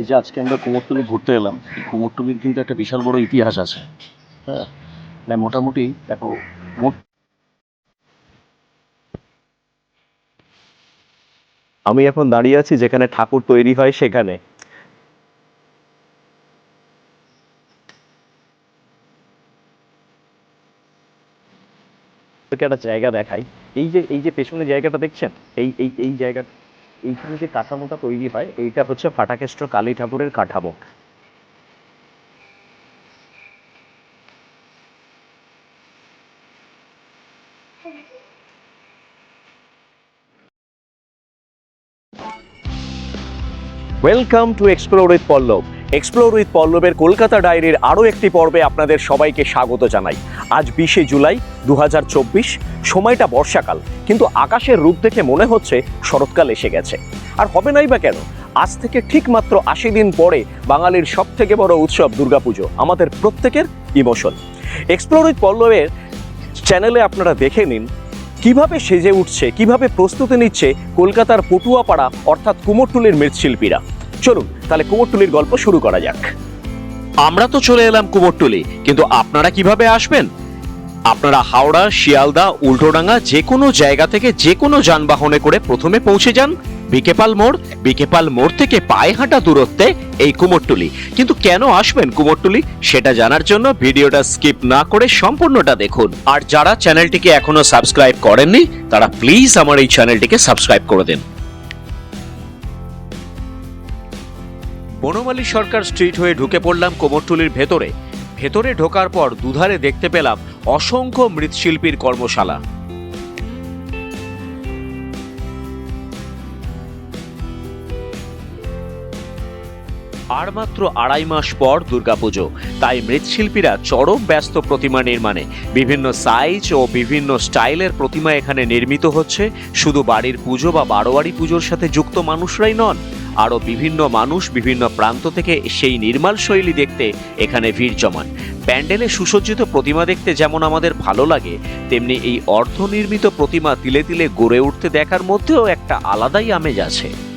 এই যে আজকে আমরা কুমোরটুলি ঘুরতে এলাম, এই কুমোরটুলির কিন্তু একটা বিশাল বড় ইতিহাস আছে। হ্যাঁ মানে মোটামুটি দেখো আমি এখন দাঁড়িয়ে আছি যেখানে ঠাকুর তৈরি হয় সেখানে। একটা জায়গা দেখাই। এই যে এই যে পেছনে জায়গাটা দেখছেন? এই এই এই জায়গা এইখানে যে কাঠামোটা তৈরি হয়, এইটা হচ্ছে ফাটাকেষ্ট কালী ঠাকুরের কাঠামো। Welcome to explore with Pallab explore with পল্লবের Kolkata ডায়েরির আরও একটি পর্বে আপনাদের সবাইকে স্বাগত জানাই। আজ বিশে জুলাই দু হাজার চব্বিশ, সময়টা বর্ষাকাল, কিন্তু আকাশের রূপ দেখে মনে হচ্ছে শরৎকাল এসে গেছে। আর হবে নাই বা কেন? আজ থেকে ঠিক মাত্র আশি দিন পরে বাঙালির সব থেকে বড় উৎসব দুর্গাপুজো, আমাদের প্রত্যেকের ইমোশন। এক্সপ্লোর উইথ পল্লবের চ্যানেলে আপনারা দেখে নিন, কীভাবে সেজে উঠছে, কীভাবে প্রস্তুতি নিচ্ছে কলকাতার পটুয়াপাড়া, অর্থাৎ কুমোরটুলির মৃৎশিল্পীরা। চলুন, তাহলে কুমোরটুলির গল্প শুরু করা যাক। আমরা তো চলে এলাম কুমোরটুলি, কিন্তু আপনারা কীভাবে আসবেন? আপনারা হাওড়া শিয়ালদা, উল্টোডাঙ্গা, যে কোনো জায়গা থেকে যে কোনো যানবাহনে করে প্রথমে পৌঁছে যান। বিকেপাল মোড় বিকেপাল মোড় থেকে পায়ে হাঁটা দূরত্বে এই কুমোরটুলি। কিন্তু কেন আসবেন কুমোরটুলি? সেটা জানার জন্য ভিডিওটা স্কিপ না করে সম্পূর্ণটা দেখুন। আর যারা চ্যানেলটিকে এখনও সাবস্ক্রাইব করেননি, তারা প্লিজ আমার এই চ্যানেলটিকে সাবস্ক্রাইব করে দিন। বনমালী সরকার স্ট্রিট হয়ে ঢুকে পড়লাম কোমরটুলির ভেতরে। ভেতরে ঢোকার পর দুধারে দেখতে পেলাম অসংখ্য মৃৎশিল্পীর কর্মশালা। আর মাত্র আড়াই মাস পর দুর্গাপুজো। তাই মৃৎশিল্পীরা চরম ব্যস্ত প্রতিমা নির্মাণে বিভিন্ন সাইজ ও বিভিন্ন স্টাইলের প্রতিমা এখানে নির্মিত হচ্ছে। শুধু বাড়ির পুজো বা বারোয়ারি পুজোর সাথে যুক্ত মানুষরাই নন আরও বিভিন্ন মানুষ বিভিন্ন প্রান্ত থেকে সেই নির্মাণ শৈলী দেখতে এখানে ভিড় জমান। প্যান্ডেলে সুসজ্জিত প্রতিমা দেখতে যেমন আমাদের ভালো লাগে, তেমনি এই অর্ধনির্মিত প্রতিমা তিলে তিলে গড়ে উঠতে দেখার মধ্যেও একটা আলাদাই আমেজ আছে।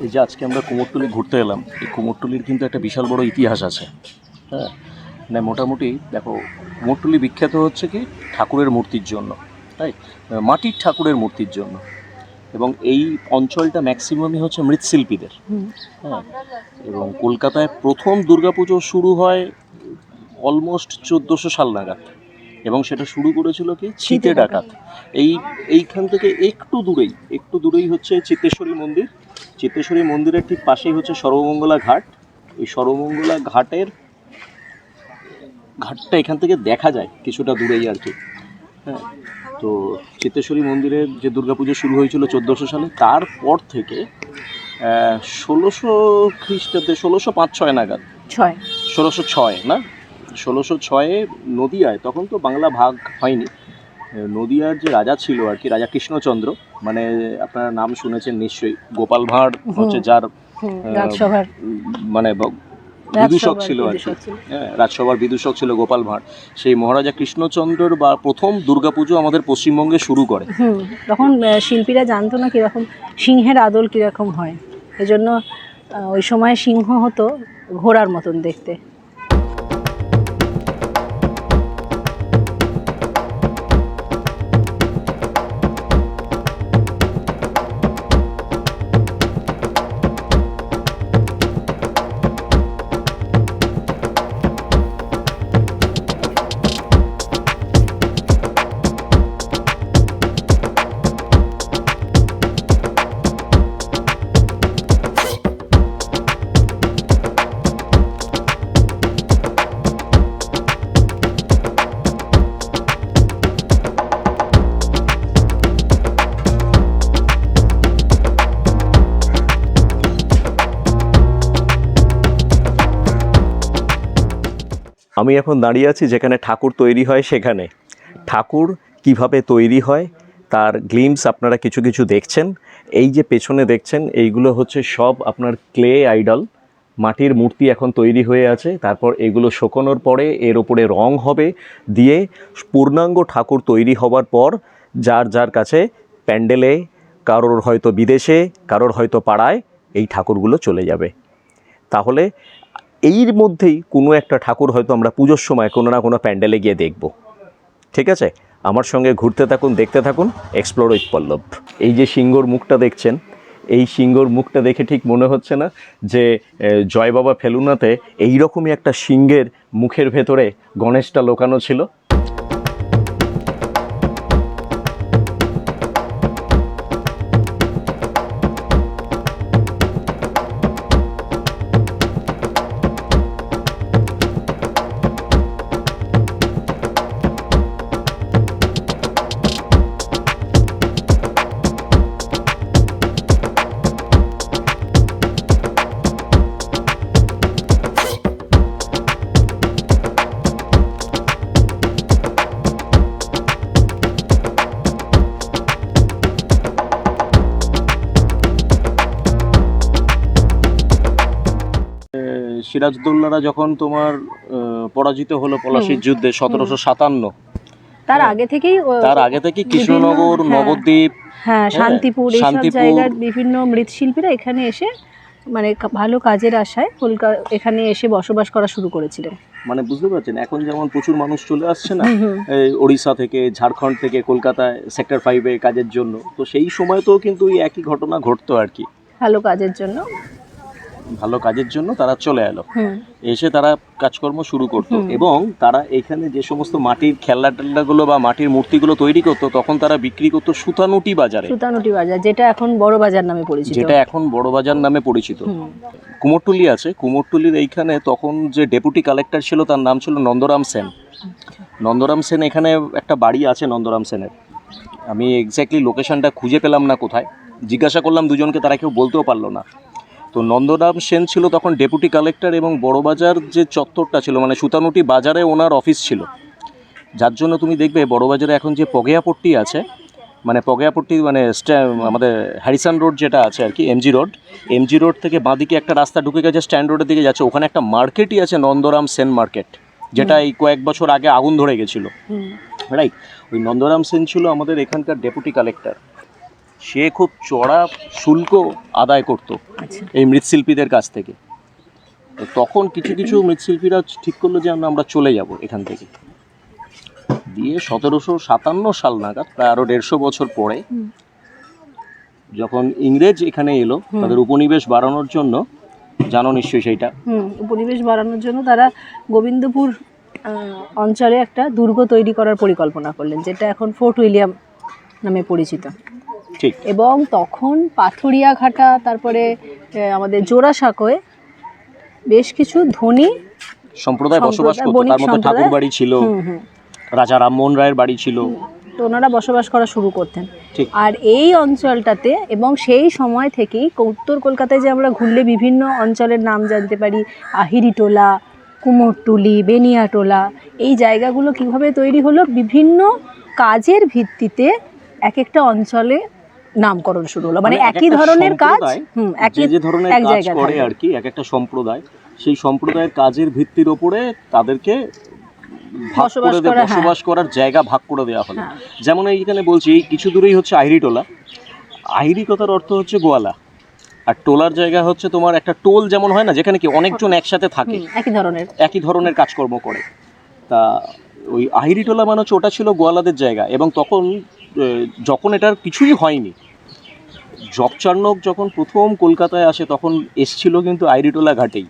এই যে আজকে আমরা কুমোরটুলি ঘুরতে এলাম এই কুমোরটুলির কিন্তু একটা বিশাল বড় ইতিহাস আছে হ্যাঁ? মানে মোটামুটি দেখো কুমোরটুলি বিখ্যাত হচ্ছে কি ঠাকুরের মূর্তির জন্য তাই? মাটির ঠাকুরের মূর্তির জন্য। এবং এই অঞ্চলটা ম্যাক্সিমামই হচ্ছে মৃৎশিল্পীদের হ্যাঁ? এবং কলকাতায় প্রথম দুর্গাপুজো শুরু হয় অলমোস্ট চোদ্দোশো সাল নাগাদ। এবং সেটা শুরু করেছিল কি? শীতে ডাকাত। এই এইখান থেকে একটু দূরেই একটু দূরেই হচ্ছে চিত্তেশ্বরী মন্দির। চিত্তেশ্বরী মন্দিরের ঠিক পাশেই হচ্ছে সর্বমঙ্গলা ঘাট। এই সর্বমঙ্গলা ঘাটের ঘাটটা এখান থেকে দেখা যায় কিছুটা দূরেই আর কি। হ্যাঁ তো চিত্তেশ্বরী মন্দিরের যে দুর্গাপুজো শুরু হয়েছিল চোদ্দোশো সালে তারপর থেকে ষোলোশো খ্রিস্টাব্দে ষোলোশো পাঁচ ছয় নাগাদ। ছয়। ষোলোশো ছয় না? ষোলোশো ছয়ে নদিয়ায় তখন তো বাংলা ভাগ হয়নি। নদিয়ার যে রাজা ছিল আর কি রাজা কৃষ্ণচন্দ্র মানে আপনারা নাম শুনেছেন নিশ্চয়ই গোপাল ভাঁড় হচ্ছে যার মানে বিদূষক ছিল আর কি। রাজসভার বিদূষক ছিল গোপাল ভাঁড়। সেই মহারাজা কৃষ্ণচন্দ্রর বা প্রথম দুর্গাপুজো আমাদের পশ্চিমবঙ্গে শুরু করে। তখন শিল্পীরা জানতো না কীরকম সিংহের আদল কীরকম হয়। এজন্য ওই সময় সিংহ হতো ঘোড়ার মতন দেখতে। আমি এখন দাঁড়িয়ে আছি যেখানে ঠাকুর তৈরি হয় সেখানে। ঠাকুর কীভাবে তৈরি হয়, তার গ্লিমস আপনারা কিছু কিছু দেখছেন। এই যে পেছনে দেখছেন, এইগুলো হচ্ছে সব আপনার ক্লে আইডল মাটির মূর্তি এখন তৈরি হয়ে আছে, তারপর এগুলো শুকোনোর পরে এর ওপরে রং হবে দিয়ে পূর্ণাঙ্গ ঠাকুর তৈরি হওয়ার পর যার যার কাছে প্যান্ডেলে, কারোর হয়তো বিদেশে, কারোর হয়তো পাড়ায় এই ঠাকুরগুলো চলে যাবে। তাহলে এর মধ্যেই কোনো একটা ঠাকুর হয়তো আমরা পুজোর সময় কোনো না কোনো প্যান্ডেলে গিয়ে দেখব। ঠিক আছে? আমার সঙ্গে ঘুরতে থাকুন, দেখতে থাকুন এক্সপ্লোর উইথ পল্লব। এই যে সিংহর মুখটা দেখছেন, এই সিংহর মুখটা দেখে ঠিক মনে হচ্ছে না যে জয় বাবা ফেলুনাতে এইরকমই একটা সিংহের মুখের ভেতরে গণেশটা লোকানো ছিল। সিরাজদৌল্লারা যখন তোমার পরাজিত হলো পলাশির যুদ্ধে সতেরোশো সাতান্ন। তার আগে থেকেই তার আগে থেকে কৃষ্ণনগর হ্যাঁ। নবদ্বীপ হ্যাঁ শান্তিপুর এইসব জায়গার বিভিন্ন মৃৎশিল্পীরা এখানে এসে মানে ভালো কাজের আশায় কলকাতা এখানে এসে বসবাস করা শুরু করেছিলেন। মানে বুঝতে পারছেন এখন যেমন প্রচুর মানুষ চলে আসছে না ওড়িশা থেকে ঝাড়খণ্ড থেকে কলকাতায় সেক্টর ফাইভে কাজের জন্য। তো সেই সময়তেও কিন্তু এই একই ঘটনা ঘটতো আর কি। ভালো কাজের জন্য। ভালো কাজের জন্য তারা চলে এলো। এসে তারা কাজকর্ম শুরু করতো এবং তারা এখানে যে সমস্ত মাটির খেলনা টেলনাগুলো বা মাটির মূর্তিগুলো তৈরি করতো তখন তারা বিক্রি করতো সুতানুটি বাজারে। সুতানুটি বাজার যেটা এখন বড় বাজার নামে পরিচিত। যেটা এখন বড় বাজার নামে পরিচিত। কুমোরটুলি আছে। কুমোরটুলির এইখানে তখন যে ডেপুটি কালেক্টর ছিল তার নাম ছিল নন্দরাম সেন। নন্দরাম সেন এখানে একটা বাড়ি আছে নন্দরাম সেনের। আমি এক্স্যাক্টলি লোকেশনটা খুঁজে পেলাম না কোথায়। জিজ্ঞাসা করলাম দুজনকে তারা কেউ বলতেও পারল না। তো নন্দরাম সেন ছিল তখন ডেপুটি কালেক্টর এবং বড়বাজার যে চত্বরটা ছিল মানে সুতানুটি বাজারে ওনার অফিস ছিল। যার জন্য তুমি দেখবে বড়বাজারে এখন যে পগেয়াপট্টি আছে মানে পগেয়াপট্টি মানে স্ট্যা- আমাদের হ্যারিসান রোড যেটা আছে আর কি এমজি রোড এমজি রোড থেকে বাঁদিকে একটা রাস্তা ঢুকে গেছে স্ট্যান্ড রোডের দিকে যাচ্ছে। ওখানে একটা মার্কেটই আছে নন্দরাম সেন মার্কেট যেটা এই কয়েক বছর আগে আগুন ধরে গেছিল। রাইট ওই নন্দরাম সেন ছিল আমাদের এখানকার ডেপুটি কালেক্টর সে খুব চড়া শুল্ক আদায় করতো আচ্ছা। এই মৃৎশিল্পীদের কাছ থেকে। তখন কিছু কিছু মৃৎশিল্পীরা ঠিক করল যে আমরা- আমরা চলে যাব এখান থেকে। দিয়ে সতেরোশো সাতান্ন সাল নাগাদ প্রায় আরও দেড়শো বছর পরে যখন ইংরেজ এখানে এলো তাদের উপনিবেশ বাড়ানোর জন্য জানো নিশ্চয়ই সেইটা? উপনিবেশ বাড়ানোর জন্য তারা গোবিন্দপুর অঞ্চলে একটা দুর্গ তৈরি করার পরিকল্পনা করলেন যেটা এখন ফোর্ট উইলিয়াম নামে পরিচিত। এবং তখন পাথুরিয়া ঘাটা তারপরে আমাদের জোড়াসাঁকোয় বেশ কিছু ধনী সম্প্রদায় বসবাস করতো। তার মধ্যে ঠাকুর বাড়ি ছিল। রাজা রামমোহন রায়ের বাড়ি ছিল। তো ওনারা বসবাস করা শুরু করতেন। আর এই অঞ্চলটাতে এবং সেই সময় থেকেই উত্তর কলকাতায় যে আমরা ঘুরলে বিভিন্ন অঞ্চলের নাম জানতে পারি আহিরিটোলা কুমোরটুলি বেনিয়াটোলা এই জায়গাগুলো কীভাবে তৈরি হলো? বিভিন্ন কাজের ভিত্তিতে এক একটা অঞ্চলে নামকরণ শুরু হলো। মানে মানে একই ধরনের কাজ হুম একই যে ধরনের কাজ করে আর কি এক একটা সম্প্রদায় সেই সম্প্রদায়ের কাজের ভিত্তির ওপরে তাদেরকে বসবাস হ্যাঁ। বসবাস করার জায়গা ভাগ করে দেওয়া হলো। হ্যাঁ। যেমন এইখানে বলছি কিছু দূরেই হচ্ছে আহিরিটোলা আহিরি কথার অর্থ হচ্ছে গোয়ালা। আর টোলার জায়গা হচ্ছে তোমার একটা টোল যেমন হয় না যেখানে কি অনেকজন একসাথে থাকে। একই ধরনের। একই ধরনের কাজকর্ম করে। তা ওই আহিরিটোলা মানে ওটা ছিল গোয়ালাদের জায়গা এবং তখন যখন এটার কিছুই হয়নি জবচার্নক যখন প্রথম কলকাতায় আসে তখন এসছিল কিন্তু আইরিটোলা ঘাটেই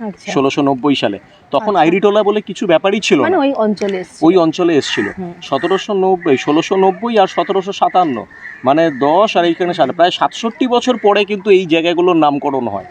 আচ্ছা। ষোলোশো নব্বই সালে। তখন আচ্ছা। আইরিটোলা বলে কিছু ব্যাপারই ছিল মানে না। ওই অঞ্চলে। ওই অঞ্চলে এসছিল। সতেরোশো নব্বই ষোলোশো নব্বই আর সতেরোশো সাতান্ন মানে দশ আর এইখানে সালে প্রায় সাতষট্টি বছর পরে কিন্তু এই জায়গাগুলোর নামকরণ হয়।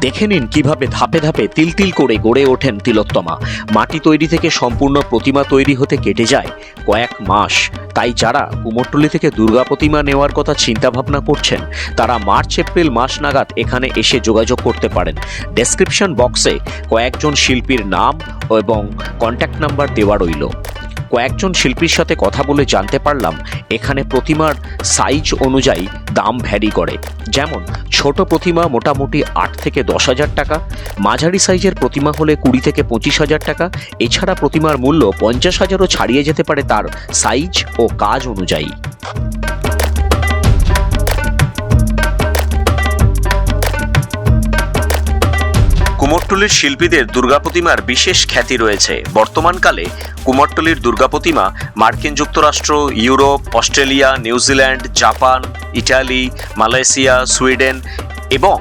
দেখে নিন কীভাবে ধাপে ধাপে তিল তিল করে গড়ে ওঠেন তিলোত্তমা। মাটি তৈরি থেকে সম্পূর্ণ প্রতিমা তৈরি হতে কেটে যায় কয়েক মাস। তাই যারা কুমোরটুলি থেকে দুর্গা প্রতিমা নেওয়ার কথা চিন্তা ভাবনা করছেন, তারা মার্চ, এপ্রিল মাস নাগাদ এখানে এসে যোগাযোগ করতে পারেন। ডেসক্রিপশন বক্সে কয়েকজন শিল্পীর নাম এবং কন্ট্যাক্ট নাম্বার দেওয়া রইল। কয়েকজন শিল্পীর সাথে কথা বলে জানতে পারলাম, এখানে প্রতিমার সাইজ অনুযায়ী দাম ভ্যারি করে। যেমন, ছোট প্রতিমা মোটামুটি আট থেকে দশ হাজার টাকা, মাঝারি সাইজের প্রতিমা হলে কুড়ি থেকে পঁচিশ হাজার টাকা, এছাড়া প্রতিমার মূল্য পঞ্চাশ হাজারও ছাড়িয়ে যেতে পারে তার সাইজ ও কাজ অনুযায়ী। কুমোরটুলির শিল্পীদের দুর্গা প্রতিমার বিশেষ খ্যাতি রয়েছে। বর্তমানকালে কুমোরটুলির দুর্গা প্রতিমা মার্কিন যুক্তরাষ্ট্র, Europe, Australia New Zealand Japan, Italy, Malaysia, Sweden এবং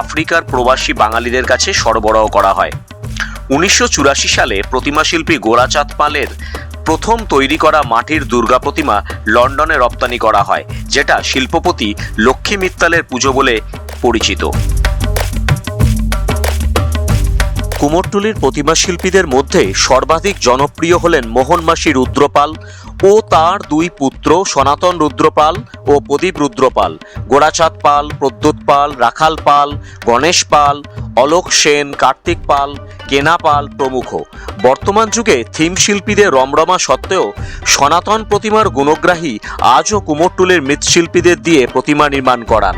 আফ্রিকার প্রবাসী বাঙালিদের কাছে সরবরাহ করা হয়। উনিশশো চুরাশি সালে প্রতিমা শিল্পী গোরাচাঁদ পালের প্রথম তৈরি করা মাটির দুর্গা প্রতিমা লন্ডনে রপ্তানি করা হয়, যেটা শিল্পপতি লক্ষ্মী মিত্তালের পুজো বলে পরিচিত। কুমোরটুলির প্রতিমা শিল্পীদের মধ্যে সর্বাধিক জনপ্রিয় হলেন মোহনমাসী রুদ্রপাল ও তার দুই পুত্র সনাতন রুদ্রপাল ও প্রদীপ রুদ্রপাল গোড়াচাঁদ পাল, প্রদ্যুৎ পাল, রাখাল পাল, গণেশ পাল, অলোক সেন, কার্তিক পাল, কেনা পাল প্রমুখ। বর্তমান যুগে থিম শিল্পীদের রমরমা সত্ত্বেও সনাতন প্রতিমার গুণগ্রাহী আজও কুমোরটুলির মৃৎশিল্পীদের দিয়ে প্রতিমা নির্মাণ করান।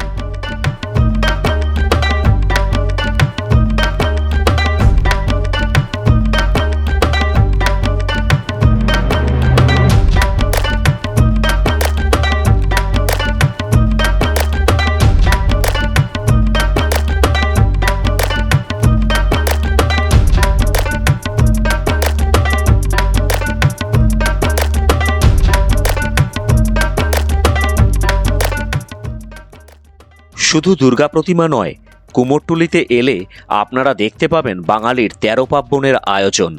শুধু দুর্গা প্রতিমা নয় কুমোরটুলিতে এলে আপনারা দেখতে পাবেন বাঙালির তেরো পার্বণের আয়োজন।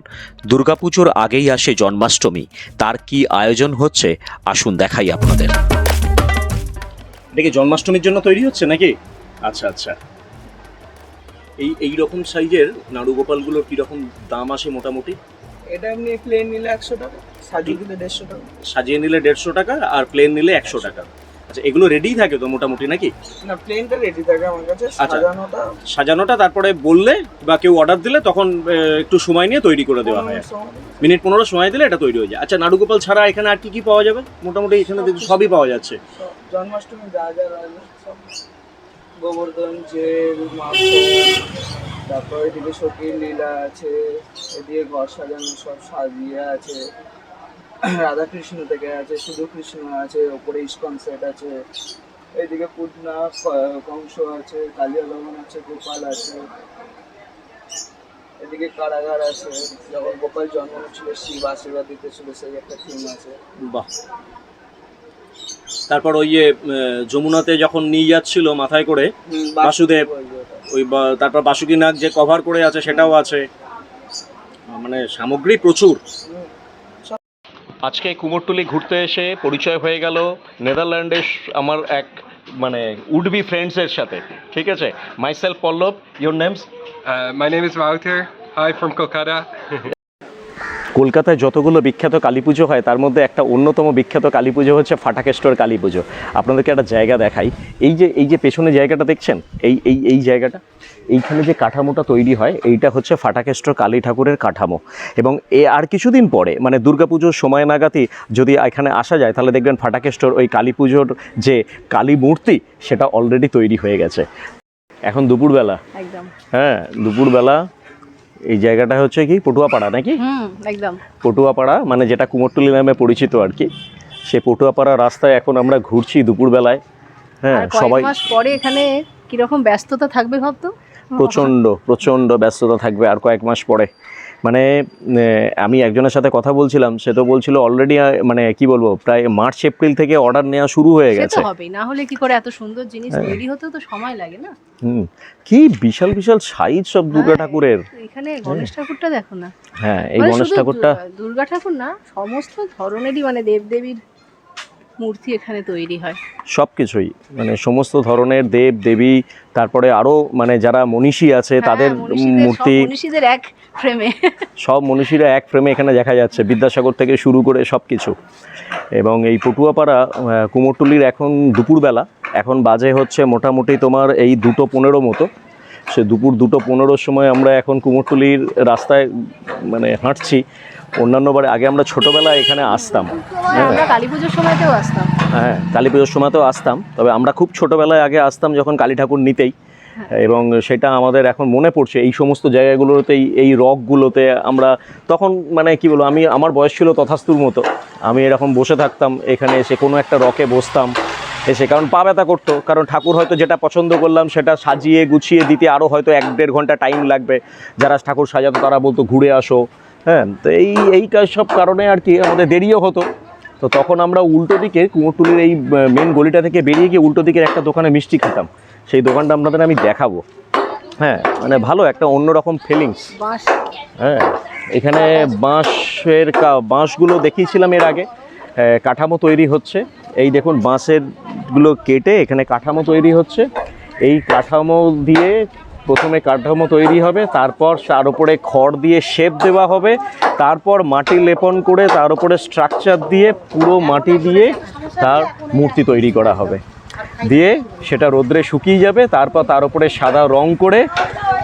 দুর্গাপুজোর আগেই আসে জন্মাষ্টমী তার কি আয়োজন হচ্ছে আসুন দেখাই আপনাদের। এটা কি জন্মাষ্টমীর জন্য তৈরি হচ্ছে নাকি? আচ্ছা আচ্ছা। এই এই রকম সাইজের নাড়ু গোপালগুলোর কীরকম দাম আসে মোটামুটি? এটা এমনি প্লেন নিলে একশো টাকা সাজিয়ে দিলে দেড়শো টাকা। সাজিয়ে নিলে দেড়শো টাকা আর প্লেন নিলে একশো টাকা। আচ্ছা এগুলো রেডিই থাকে তো মোটামুটি নাকি? না প্লেনটা রেডি থাকে আমার কাছে আচ্ছা। সাজানোটা। সাজানোটা তারপরে বললে বা কেউ অর্ডার দিলে তখন একটু সময় নিয়ে তৈরি করে দেওয়া হয়। মিনিট পনেরো সময় দিলে এটা তৈরি হয়ে যায়। আচ্ছা নাড়ু গোপাল ছাড়া এখানে আর কি কি পাওয়া যাবে? মোটামুটি এখানে দেখছি সবই পাওয়া যাচ্ছে। জন্মাষ্টমী যা যা গোবর্ধন মাংস তারপর এদিকে সখীর লীলা আছে এদিকে ঘর সাজানো সব সাজিয়ে আছে। রাধা কৃষ্ণ থেকে আছে শুধু কৃষ্ণ আছে ওপরে ইস্কন সেট আছে এইদিকে পূর্ণা ক- কংস আছে কালিয়া ভবন আছে গোপাল আছে এদিকে কারাগার আছে যখন গোপাল জন্ম ছিল শিব আশীর্বাদ দিতে ছিল সেই একটা থিম আছে। বাহ। তারপর ওই যমুনাতে যখন নিয়ে যাচ্ছিল মাথায় করে বাসুদেব। ওই তারপর বাসুকি নাগ যে কভার করে আছে সেটাও আছে। মানে সামগ্রী প্রচুর। আজকে কুমোরটুলি ঘুরতে এসে পরিচয় হয়ে গেল নেদারল্যান্ডে আমার এক মানে উডবি ফ্রেন্ডসের সাথে, ঠিক আছে? Myself Pallab your names my name is is hi from Kolkata. কলকাতায় যতগুলো বিখ্যাত কালী পুজো হয় তার মধ্যে একটা অন্যতম বিখ্যাত কালী পুজো হচ্ছে ফাটাকেষ্টর কালী পুজো। আপনাদেরকে একটা জায়গা দেখাই। এই যে এই যে পেছনে জায়গাটা দেখছেন? এই এই এই জায়গাটা? এইখানে যে কাঠামোটা তৈরি হয় এইটা হচ্ছে ফাটাকেষ্টর কালী ঠাকুরের কাঠামো। এবং এ আর কিছুদিন পরে মানে দুর্গাপুজোর সময় নাগাতি যদি এখানে আসা যায় তাহলে দেখবেন ফাটাকেষ্টর ওই কালী পুজোর যে কালী মূর্তি সেটা অলরেডি তৈরি হয়ে গেছে। এখন দুপুরবেলা। একদম। হ্যাঁ দুপুরবেলা এই জায়গাটা হচ্ছে কি পটুয়াপাড়া নাকি? একদম। পটুয়াপাড়া মানে যেটা কুমোরটুলি নামে পরিচিত আর কি। সে পটুয়াপাড়া রাস্তায় এখন আমরা ঘুরছি দুপুরবেলায়। হ্যাঁ সবাই মাস পরে এখানে কীরকম ব্যস্ততা থাকবে ভাবতো? প্রচণ্ড প্রচণ্ড ব্যস্ততা থাকবে আর কয়েক মাস পরে। মানে আমি একজনের সাথে কথা বলছিলাম সে তো বলছিল অলরেডি মানে কি বলব প্রায় মার্চ এপ্রিল থেকে অর্ডার নেওয়া শুরু হয়ে গেছে না হলে কি করে এত সুন্দর জিনিস হ্যাঁ। তৈরি হতে তো সময় লাগে না হুম কি বিশাল বিশাল সাইজ সব দুর্গা হ্যাঁ। ঠাকুরের এখানে গণেশ ঠাকুরটা দেখো না হ্যাঁ এই মানে গণেশ ঠাকুরটা দুর্গা ঠাকুর না সমস্ত ধরনেরই মানে দেবদেবীর মূর্তি এখানে তৈরি হয়। সব কিছুই মানে সমস্ত ধরনের দেব দেবী তারপরে আরও মানে যারা মনীষী আছে তাদের হ্যাঁ, সব মূর্তি মনীষীদের এক ফ্রেমে সব মনীষীরা এক ফ্রেমে এখানে দেখা যাচ্ছে বিদ্যাসাগর থেকে শুরু করে সব কিছু এবং এই পটুয়াপাড়া কুমোরটুলির এখন দুপুরবেলা এখন বাজে হচ্ছে মোটামুটি তোমার এই দুটো পনেরো মতো। সে দুপুর দুটো পনেরোর সময় আমরা এখন কুমোরটুলির রাস্তায় মানে হাঁটছি অন্যান্য বারে আগে আমরা ছোটোবেলায় এখানে আসতাম। হ্যাঁ। আমরা কালী পুজোর সময়তেও আসতাম। হ্যাঁ কালী পুজোর সময়তেও আসতাম। তবে আমরা খুব ছোটোবেলায় আগে আসতাম যখন কালী ঠাকুর নিতেই। এবং সেটা আমাদের এখন মনে পড়ছে। এই সমস্ত জায়গাগুলোতেই এই রকগুলোতে আমরা তখন মানে কি বলব আমি আমার বয়স ছিল তথাস্তুর মতো। আমি এরকম বসে থাকতাম এখানে এসে কোনো একটা রকে বসতাম এসে কারণ পা ব্যথা করতো। কারণ ঠাকুর হয়তো যেটা পছন্দ করলাম সেটা সাজিয়ে গুছিয়ে দিতে আরও হয়তো এক দেড় ঘণ্টা টাইম লাগবে। যারা ঠাকুর সাজাতো তারা বলতো ঘুরে আসো। হ্যাঁ তো এই এই কাজ সব কারণে আর কি আমাদের দেরিও হতো। তো তখন আমরা উল্টো দিকে কুমোরটুলির এই মেন গলিটা থেকে বেরিয়ে গিয়ে উল্টো দিকের একটা দোকানে মিষ্টি খেতাম। সেই দোকানটা আপনাদের আমি দেখাবো। হ্যাঁ মানে ভালো একটা অন্যরকম ফিলিংস বাঁশ। হ্যাঁ এখানে বাঁশের কা- বাঁশগুলো দেখিয়েছিলাম এর আগে। কাঠামো তৈরি হচ্ছে। এই দেখুন বাঁশেরগুলো কেটে এখানে কাঠামো তৈরি হচ্ছে। এই কাঠামো দিয়ে প্রথমে কাঠামো তৈরি হবে তারপর তার উপরে খড় দিয়ে শেপ দেওয়া হবে তারপর মাটি লেপন করে তার উপরে স্ট্রাকচার দিয়ে পুরো মাটি দিয়ে তার মূর্তি তৈরি করা হবে। দিয়ে সেটা রোদ্রে শুকিয়ে যাবে তারপর তার উপরে সাদা রং করে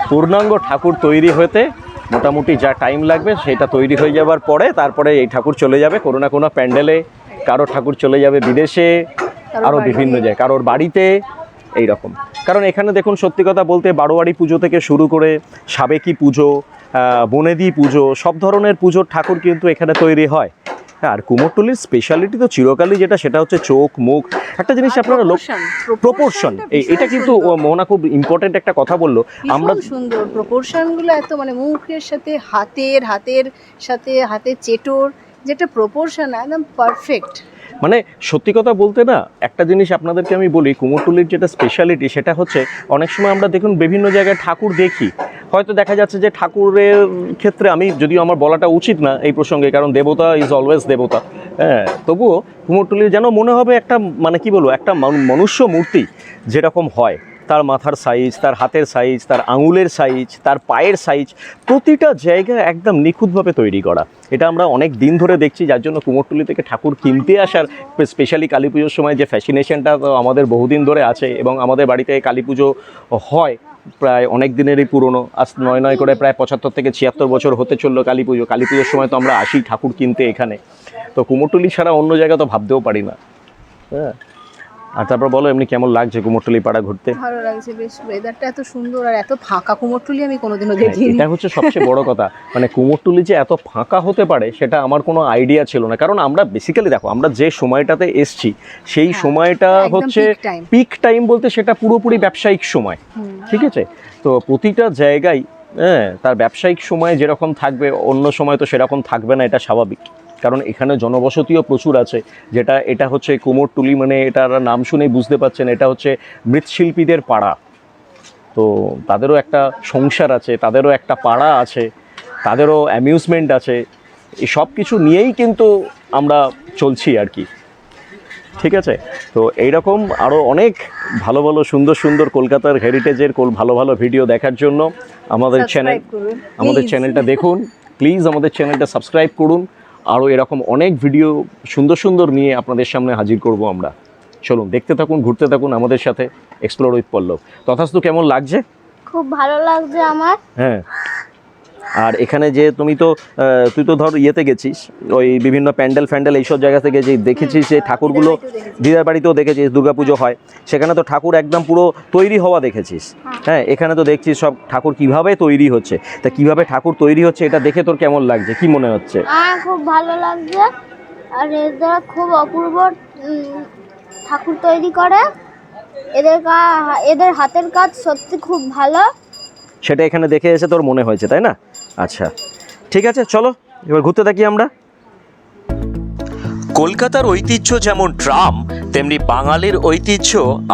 পূর্ণাঙ্গ ঠাকুর তৈরি হতে মোটামুটি যা টাইম লাগবে সেটা তৈরি হয়ে যাবার পরে তারপরে এই ঠাকুর চলে যাবে। কোনো না কোনো প্যান্ডেলে কারও ঠাকুর চলে যাবে বিদেশে আরও বিভিন্ন জায়গায় কারোর বাড়িতে এই রকম কারণ এখানে দেখুন সত্যি কথা বলতে বারোয়ারি পুজো থেকে শুরু করে সাবেকি পুজো বনেদি পুজো সব ধরনের পুজোর ঠাকুর কিন্তু এখানে তৈরি হয়। হ্যাঁ, আর কুমোরটুলির স্পেশালিটি তো চিরকালই যেটা সেটা হচ্ছে চোখ মুখ। একটা জিনিস আপনারা লোক প্রপোর্শন এই এটা কিন্তু মোহনা খুব ইম্পর্টেন্ট একটা কথা বলল। আমরা আমরা সুন্দর। প্রপোর্শনগুলো এত মানে মুখের সাথে হাতের হাতের সাথে হাতের চেটোর যেটা প্রপোর্শন একদম পারফেক্ট মানে সত্যি কথা বলতে না, একটা জিনিস আপনাদেরকে আমি বলি, কুমোরটুলির যেটা স্পেশালিটি সেটা হচ্ছে অনেক সময় আমরা দেখুন বিভিন্ন জায়গায় ঠাকুর দেখি। হয়তো দেখা যাচ্ছে যে ঠাকুরের ক্ষেত্রে আমি যদিও আমার বলাটা উচিত না এই প্রসঙ্গে, কারণ দেবতা ইজ অলওয়েজ দেবতা। হ্যাঁ তবুও কুমোরটুলির যেন মনে হবে একটা মানে কি বলব, একটা মানু- মনুষ্য মূর্তি যেরকম হয়। তার মাথার সাইজ তার হাতের সাইজ তার আঙুলের সাইজ তার পায়ের সাইজ প্রতিটা জায়গা একদম নিখুঁতভাবে তৈরি করা। এটা আমরা অনেক দিন ধরে দেখছি, যার জন্য কুমোরটুলি থেকে ঠাকুর কিনতে আসার স্পেশালি কালী পুজোর সময় যে ফ্যাসিনেশনটা তো আমাদের বহুদিন ধরে আছে এবং আমাদের বাড়িতে কালী পুজো হয় প্রায় অনেক দিনেরই পুরনো। আজ নয় নয় করে প্রায় পঁচাত্তর থেকে ছিয়াত্তর বছর হতে চলল কালী পুজো। কালী পুজোর সময় তো আমরা আসি ঠাকুর কিনতে এখানে। তো কুমোরটুলি ছাড়া অন্য জায়গা তো ভাবতেও পারি না। হ্যাঁ। আর তারপর বলো এমনি কেমন লাগছে কুমোরটুলি পাড়া ঘুরতে? ভালো লাগছে বেশ ওয়েদারটা এত সুন্দর আর এত ফাঁকা কুমোরটুলি আমি কোনোদিনও হ্যাঁ, দেখিনি। এটা হচ্ছে সবচেয়ে বড় কথা। মানে কুমোরটুলি যে এত ফাঁকা হতে পারে সেটা আমার কোনো আইডিয়া ছিল না। কারণ আমরা বেসিক্যালি দেখো আমরা যে সময়টাতে এসছি সেই হ্যাঁ, সময়টা হচ্ছে পিক টাইম বলতে সেটা পুরোপুরি ব্যবসায়িক সময় ঠিক আছে? তো প্রতিটা জায়গায় হ্যাঁ তার ব্যবসায়িক সময় যেরকম থাকবে অন্য সময় তো সেরকম থাকবে না এটা স্বাভাবিক। কারণ এখানে জনবসতিও প্রচুর আছে। যেটা এটা হচ্ছে কুমোরটুলি মানে এটার নাম শুনেই বুঝতে পারছেন এটা হচ্ছে মৃৎশিল্পীদের পাড়া। তো তাদেরও একটা সংসার আছে তাদেরও একটা পাড়া আছে তাদেরও অ্যামিউজমেন্ট আছে। এই সব কিছু নিয়েই কিন্তু আমরা চলছি আর কি। ঠিক আছে? তো এইরকম আরও অনেক ভালো ভালো সুন্দর সুন্দর কলকাতার হেরিটেজের কোল ভালো ভালো ভিডিও দেখার জন্য আমাদের চ্যানেল আমাদের চ্যানেলটা দেখুন। প্লিজ আমাদের চ্যানেলটা সাবস্ক্রাইব করুন। আরও এরকম অনেক ভিডিও সুন্দর সুন্দর নিয়ে আপনাদের সামনে হাজির করব আমরা। চলুন দেখতে থাকুন ঘুরতে থাকুন আমাদের সাথে এক্সপ্লোর উইথ পল্লব। তথাস্তু কেমন লাগছে? খুব ভালো লাগছে আমার। হ্যাঁ। আর এখানে যে তুমি তো তুই তো ধর ইয়েতে গেছিস ওই বিভিন্ন প্যান্ডেল ফ্যান্ডেল এইসব জায়গা থেকে যে দেখেছিস যে ঠাকুরগুলো দিদার বাড়িতেও দেখেছিস দুর্গাপুজো হয় সেখানে তো ঠাকুর একদম পুরো তৈরি হওয়া দেখেছিস। হ্যাঁ। এখানে তো দেখছিস সব ঠাকুর কীভাবে তৈরি হচ্ছে তা কীভাবে ঠাকুর তৈরি হচ্ছে এটা দেখে তোর কেমন লাগছে কি মনে হচ্ছে? খুব ভালো লাগছে আর এদের খুব অপূর্ব ঠাকুর তৈরি করে এদের এদের হাতের কাজ সত্যি খুব ভালো। সেটা এখানে দেখে এসে তোর মনে হয়েছে তাই না? আচ্ছা। ঠিক আছে, চলো, এবার ঘুরতে থাকি আমরা। কলকাতার ঐতিহ্য যেমন ট্রাম, তেমনি বাঙালির ঐতিহ্য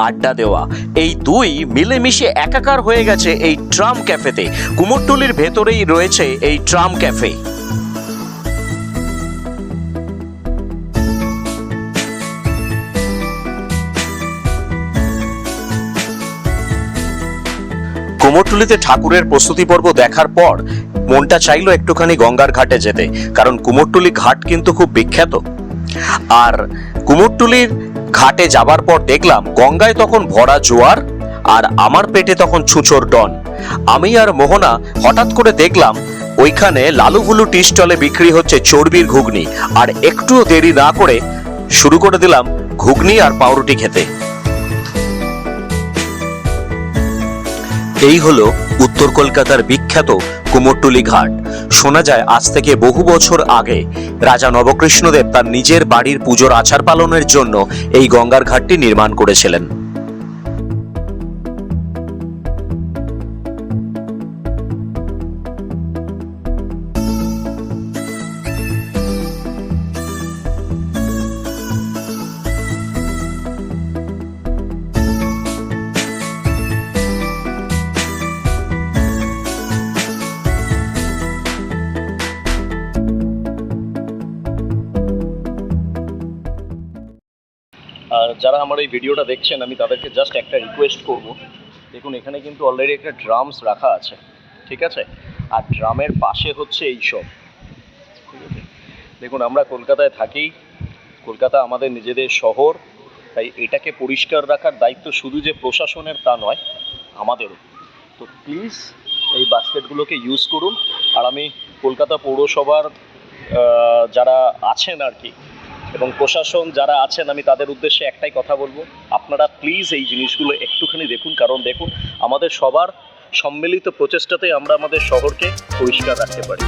আড্ডা দেওয়া। এই দুই মিলেমিশে একাকার হয়ে গেছে এই ট্রাম ক্যাফেতে। কুমোরটুলির ভেতরেই রয়েছে এই ট্রাম ক্যাফে। কুমোরটুলিতে ঠাকুরের প্রস্তুতি পর্ব দেখার পর মনটা চাইলো একটুখানি গঙ্গার ঘাটে যেতে, কারণ কুমোরটুলি ঘাট কিন্তু খুব বিখ্যাত। আর কুমোরটুলির ঘাটে যাবার পর দেখলাম গঙ্গায় তখন ভরা জোয়ার আর আমার পেটে তখন ছুঁচোর ডন। আমি আর মোহনা হঠাৎ করে দেখলাম ওইখানে লালুগুলু টি স্টলে বিক্রি হচ্ছে চর্বির ঘুগনি, আর একটুও দেরি না করে শুরু করে দিলাম ঘুগনি আর পাউরুটি খেতে। এই হল উত্তর কলকাতার বিখ্যাত কুমোরটুলি ঘাট। শোনা যায়, আজ থেকে বহু বছর আগে রাজা নবকৃষ্ণদেব তার নিজের বাড়ির পুজোর আচার পালনের জন্য এই গঙ্গার ঘাটটি নির্মাণ করেছিলেন। যারা আমার এই ভিডিওটা দেখছেন, আমি তাদেরকে জাস্ট একটা রিকোয়েস্ট করব। দেখুন, এখানে কিন্তু অলরেডি একটা ড্রামস রাখা আছে, ঠিক আছে? আর ড্রামের পাশে হচ্ছে এই সব দেখুন, আমরা কলকাতায় থাকি, কলকাতা আমাদের নিজেদের শহর, তাই এটাকে পরিষ্কার রাখার দায়িত্ব শুধু যে প্রশাসনের তা নয়, আমাদেরও। তো প্লিজ এই বাস্কেটগুলোকে ইউজ করুন। আর আমি কলকাতা পৌরসভার যারা আছেন আর কি এবং প্রশাসন যারা আছেন, আমি তাদের উদ্দেশ্যে একটাই কথা বলব। আপনারা প্লিজ এই জিনিসগুলো একটুখানি দেখুন, কারণ দেখুন, আমাদের সবার সম্মিলিত প্রচেষ্টাতে আমরা আমাদের শহরকে পরিষ্কার রাখতে পারি।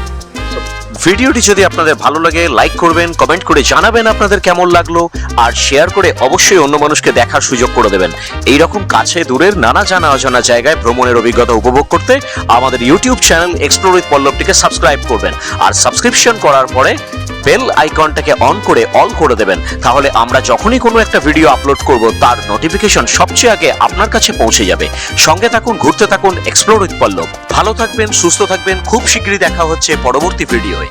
ভিডিওটি যদি আপনাদের ভালো লাগে লাইক করবেন কমেন্ট করে জানাবেন আপনাদের কেমন লাগল, আর শেয়ার করে অবশ্যই অন্য মানুষকে দেখার সুযোগ করে দেবেন। এই রকম কাছে দূরের নানা জানা অজানা জায়গায় ভ্রমণের অভিজ্ঞতা উপভোগ করতে আমাদের ইউটিউব চ্যানেল এক্সপ্লোর উইথ পল্লবটিকে সাবস্ক্রাইব করবেন। আর সাবস্ক্রিপশন করার পরে বেল আইকনটাকে অন করে অল করে দেবেন। তাহলে আমরা যখনই কোনো একটা ভিডিও আপলোড করব, তার নোটিফিকেশন সবচেয়ে আগে আপনার কাছে পৌঁছে যাবে। সঙ্গে থাকুন, ঘুরতে থাকুন এক্সপ্লোর উৎপল্লব ভালো থাকবেন, সুস্থ থাকবেন, খুব শীঘ্রই দেখা হচ্ছে পরবর্তী ভিডিওয়ে